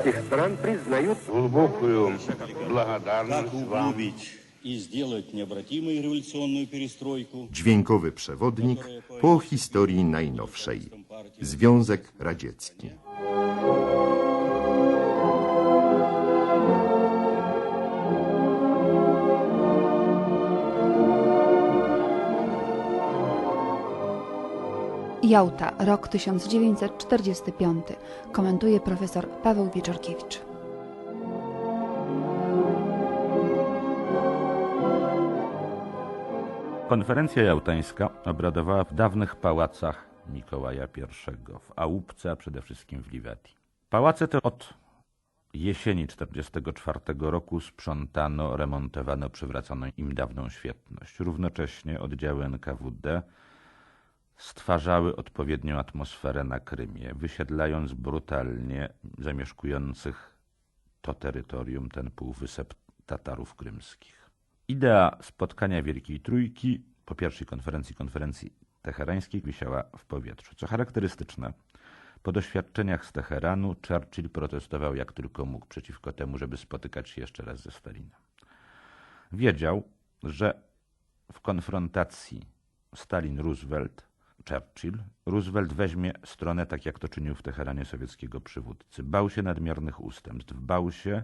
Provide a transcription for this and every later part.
этих стран признают Глубокую Как благодарность вам. углубить и сделать необратимой революционную перестройку. Dźwiękowy przewodnik po historii najnowszej. Związek Radziecki. Jałta, rok 1945. Komentuje profesor Paweł Wieczorkiewicz. Konferencja jałtańska obradowała w dawnych pałacach Mikołaja I, w Ałupce, a przede wszystkim w Liwetii. Pałace te od jesieni 1944 roku sprzątano, remontowano, przywracano im dawną świetność. Równocześnie oddziały NKWD stwarzały odpowiednią atmosferę na Krymie, wysiedlając brutalnie zamieszkujących to terytorium, ten półwysep Tatarów krymskich. Idea spotkania Wielkiej Trójki po pierwszej konferencji, konferencji teherańskiej wisiała w powietrzu. Co charakterystyczne, po doświadczeniach z Teheranu Churchill protestował jak tylko mógł przeciwko temu, żeby spotykać się jeszcze raz ze Stalinem. Wiedział, że w konfrontacji Stalin-Roosevelt, Churchill, Roosevelt weźmie stronę tak, jak to czynił w Teheranie sowieckiego przywódcy. Bał się nadmiernych ustępstw, bał się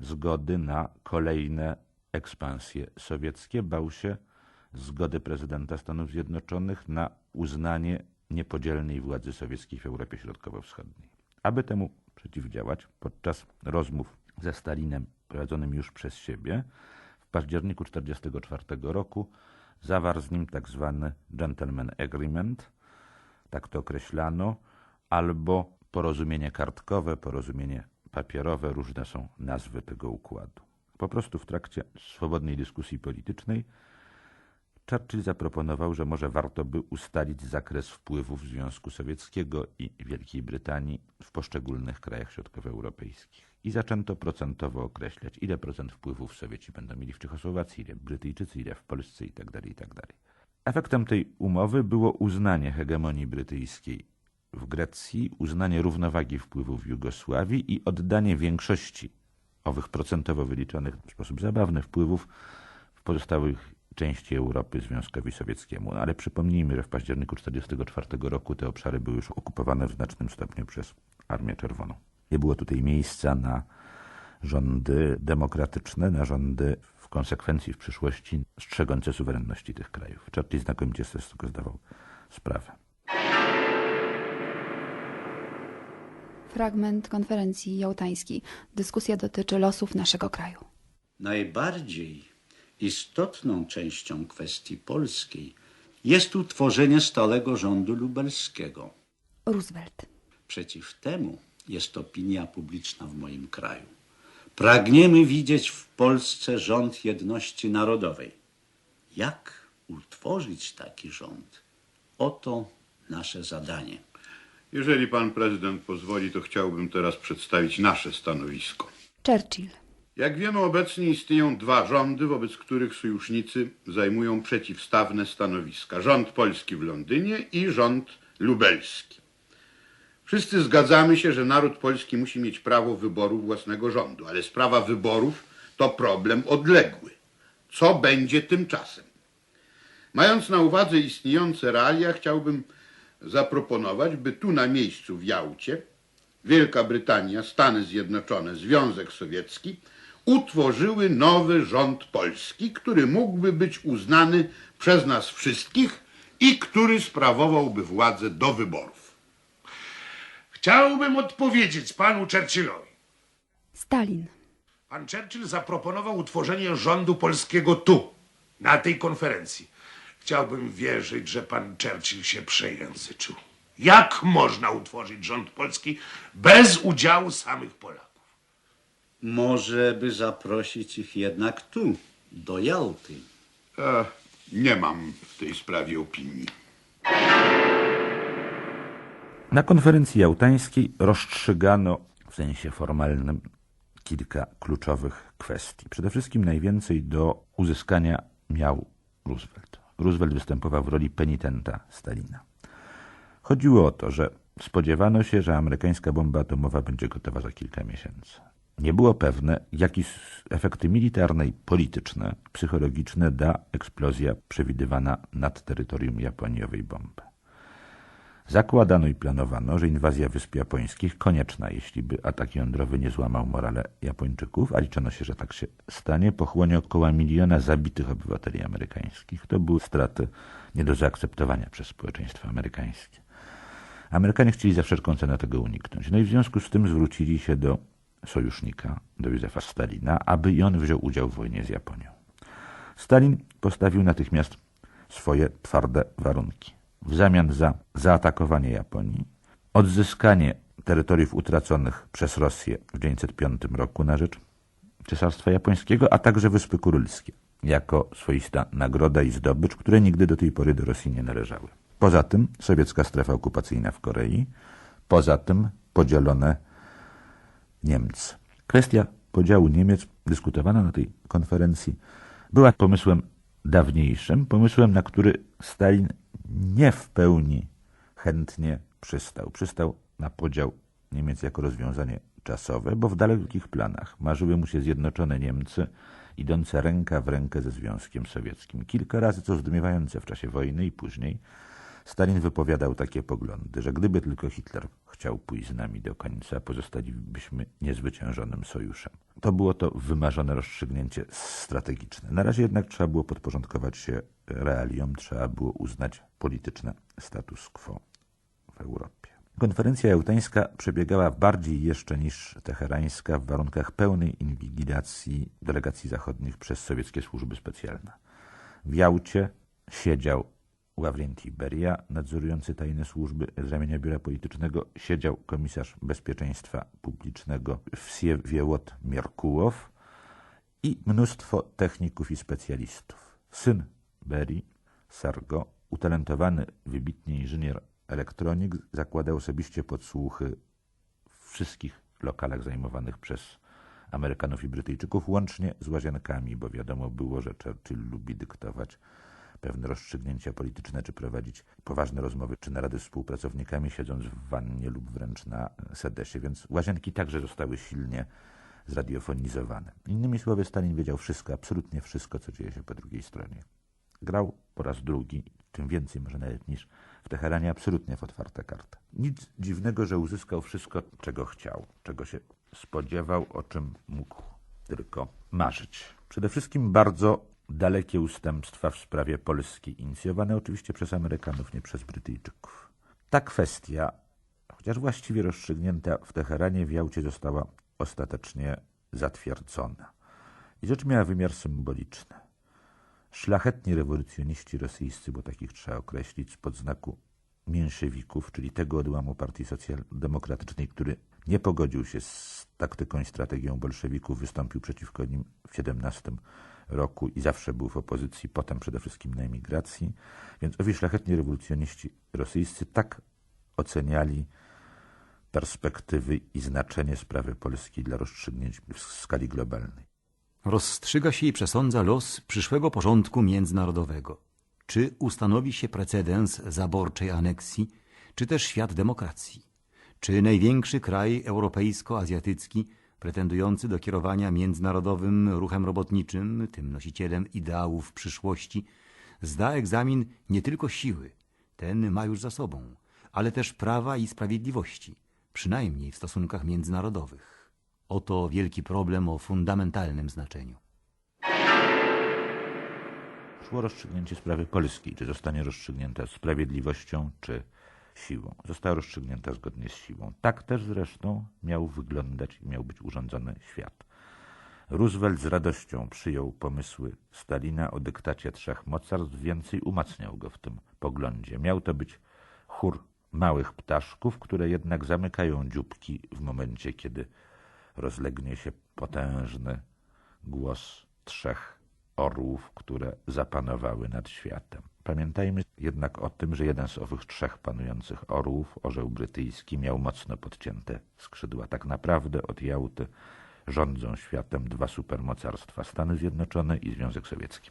zgody na kolejne ekspansje sowieckie, bał się zgody prezydenta Stanów Zjednoczonych na uznanie niepodzielnej władzy sowieckiej w Europie Środkowo-Wschodniej. Aby temu przeciwdziałać, podczas rozmów ze Stalinem prowadzonym już przez siebie, w październiku 1944 roku zawarł z nim tak zwany Gentleman Agreement, tak to określano, albo porozumienie kartkowe, porozumienie papierowe, różne są nazwy tego układu. Po prostu w trakcie swobodnej dyskusji politycznej Churchill zaproponował, że może warto by ustalić zakres wpływów Związku Sowieckiego i Wielkiej Brytanii w poszczególnych krajach środkowoeuropejskich. I zaczęto procentowo określać, ile procent wpływów Sowieci będą mieli w Czechosłowacji, ile Brytyjczycy, ile w Polsce itd. itd. Efektem tej umowy było uznanie hegemonii brytyjskiej w Grecji, uznanie równowagi wpływów w Jugosławii i oddanie większości owych procentowo wyliczonych w sposób zabawny wpływów w pozostałych części Europy Związkowi Sowieckiemu. No, ale przypomnijmy, że w październiku 1944 roku te obszary były już okupowane w znacznym stopniu przez Armię Czerwoną. Nie było tutaj miejsca na rządy demokratyczne, na rządy w konsekwencji w przyszłości strzegące suwerenności tych krajów. Churchill znakomicie sobie z tego zdawał sprawę. Fragment konferencji jałtańskiej. Dyskusja dotyczy losów naszego kraju. Najbardziej istotną częścią kwestii polskiej jest utworzenie stałego rządu lubelskiego. Roosevelt. Przeciw temu jest opinia publiczna w moim kraju. Pragniemy widzieć w Polsce rząd jedności narodowej. Jak utworzyć taki rząd? Oto nasze zadanie. Jeżeli pan prezydent pozwoli, to chciałbym teraz przedstawić nasze stanowisko. Churchill. Jak wiemy, obecnie istnieją dwa rządy, wobec których sojusznicy zajmują przeciwstawne stanowiska. Rząd polski w Londynie i rząd lubelski. Wszyscy zgadzamy się, że naród polski musi mieć prawo wyboru własnego rządu, ale sprawa wyborów to problem odległy. Co będzie tymczasem? Mając na uwadze istniejące realia, chciałbym zaproponować, by tu na miejscu w Jałcie Wielka Brytania, Stany Zjednoczone, Związek Sowiecki utworzyły nowy rząd polski, który mógłby być uznany przez nas wszystkich i który sprawowałby władzę do wyborów. Chciałbym odpowiedzieć panu Churchillowi. Stalin. Pan Churchill zaproponował utworzenie rządu polskiego tu, na tej konferencji. Chciałbym wierzyć, że pan Churchill się przejęzyczył. Jak można utworzyć rząd polski bez udziału samych Polaków? Może by zaprosić ich jednak tu, do Jałty. E, nie mam w tej sprawie opinii. Na konferencji jałtańskiej rozstrzygano w sensie formalnym kilka kluczowych kwestii. Przede wszystkim najwięcej do uzyskania miał Roosevelt. Roosevelt występował w roli penitenta Stalina. Chodziło o to, że spodziewano się, że amerykańska bomba atomowa będzie gotowa za kilka miesięcy. Nie było pewne, jakie efekty militarne i polityczne, psychologiczne da eksplozja przewidywana nad terytorium Japonii bomby. Zakładano i planowano, że inwazja Wysp Japońskich konieczna, jeśli by atak jądrowy nie złamał morale Japończyków, a liczono się, że tak się stanie, pochłonie około miliona zabitych obywateli amerykańskich. To były straty nie do zaakceptowania przez społeczeństwo amerykańskie. Amerykanie chcieli za wszelką cenę tego uniknąć. No i w związku z tym zwrócili się do sojusznika, do Józefa Stalina, aby i on wziął udział w wojnie z Japonią. Stalin postawił natychmiast swoje twarde warunki. W zamian za zaatakowanie Japonii, odzyskanie terytoriów utraconych przez Rosję w 1905 roku na rzecz Cesarstwa Japońskiego, a także Wyspy Kurylskie, jako swoista nagroda i zdobycz, które nigdy do tej pory do Rosji nie należały. Poza tym sowiecka strefa okupacyjna w Korei, poza tym podzielone Niemcy. Kwestia podziału Niemiec dyskutowana na tej konferencji była pomysłem dawniejszym, pomysłem, na który Stalin nie w pełni chętnie przystał. Przystał na podział Niemiec jako rozwiązanie czasowe, bo w dalekich planach marzyły mu się zjednoczone Niemcy, idące ręka w rękę ze Związkiem Sowieckim. Kilka razy, co zdumiewające w czasie wojny i później, Stalin wypowiadał takie poglądy, że gdyby tylko Hitler chciał pójść z nami do końca, pozostalibyśmy niezwyciężonym sojuszem. To było to wymarzone rozstrzygnięcie strategiczne. Na razie jednak trzeba było podporządkować się realiom, trzeba było uznać polityczne status quo w Europie. Konferencja jałtańska przebiegała bardziej jeszcze niż teherańska w warunkach pełnej inwigilacji delegacji zachodnich przez sowieckie służby specjalne. W Jałcie siedział Ławrenti Beria, nadzorujący tajne służby z ramienia Biura Politycznego, siedział komisarz bezpieczeństwa publicznego Wsiewiewot Mierkułow i mnóstwo techników i specjalistów. Syn Beri, Sargo, utalentowany, wybitnie inżynier elektronik, zakładał osobiście podsłuchy w wszystkich lokalach zajmowanych przez Amerykanów i Brytyjczyków, łącznie z łazienkami, bo wiadomo było, że Churchill lubi dyktować pewne rozstrzygnięcia polityczne, czy prowadzić poważne rozmowy, czy narady z współpracownikami, siedząc w wannie lub wręcz na sedesie, więc łazienki także zostały silnie zradiofonizowane. Innymi słowy, Stalin wiedział wszystko, absolutnie wszystko, co dzieje się po drugiej stronie. Grał po raz drugi, tym więcej może nawet niż w Teheranie, absolutnie w otwarte karty. Nic dziwnego, że uzyskał wszystko, czego chciał, czego się spodziewał, o czym mógł tylko marzyć. Przede wszystkim bardzo dalekie ustępstwa w sprawie Polski, inicjowane oczywiście przez Amerykanów, nie przez Brytyjczyków. Ta kwestia, chociaż właściwie rozstrzygnięta w Teheranie, w Jałcie została ostatecznie zatwierdzona. I rzecz miała wymiar symboliczny. Szlachetni rewolucjoniści rosyjscy, bo takich trzeba określić, spod znaku mięszewików, czyli tego odłamu partii socjaldemokratycznej, który nie pogodził się z taktyką i strategią bolszewików, wystąpił przeciwko nim w 17 roku i zawsze był w opozycji, potem przede wszystkim na emigracji. Więc owi szlachetni rewolucjoniści rosyjscy tak oceniali perspektywy i znaczenie sprawy Polski dla rozstrzygnięć w skali globalnej. Rozstrzyga się i przesądza los przyszłego porządku międzynarodowego. Czy ustanowi się precedens zaborczej aneksji, czy też świat demokracji? Czy największy kraj europejsko-azjatycki pretendujący do kierowania międzynarodowym ruchem robotniczym, tym nosicielem ideałów przyszłości, zda egzamin nie tylko siły, ten ma już za sobą, ale też prawa i sprawiedliwości, przynajmniej w stosunkach międzynarodowych. Oto wielki problem o fundamentalnym znaczeniu. Szło rozstrzygnięcie sprawy polskiej, czy zostanie rozstrzygnięta sprawiedliwością, czy siłą. Została rozstrzygnięta zgodnie z siłą. Tak też zresztą miał wyglądać i miał być urządzony świat. Roosevelt z radością przyjął pomysły Stalina o dyktacie trzech mocarstw, więcej umacniał go w tym poglądzie. Miał to być chór małych ptaszków, które jednak zamykają dzióbki w momencie, kiedy rozlegnie się potężny głos trzech orłów, które zapanowały nad światem. Pamiętajmy jednak o tym, że jeden z owych trzech panujących orłów, orzeł brytyjski, miał mocno podcięte skrzydła. Tak naprawdę od Jałty rządzą światem dwa supermocarstwa, Stany Zjednoczone i Związek Sowiecki.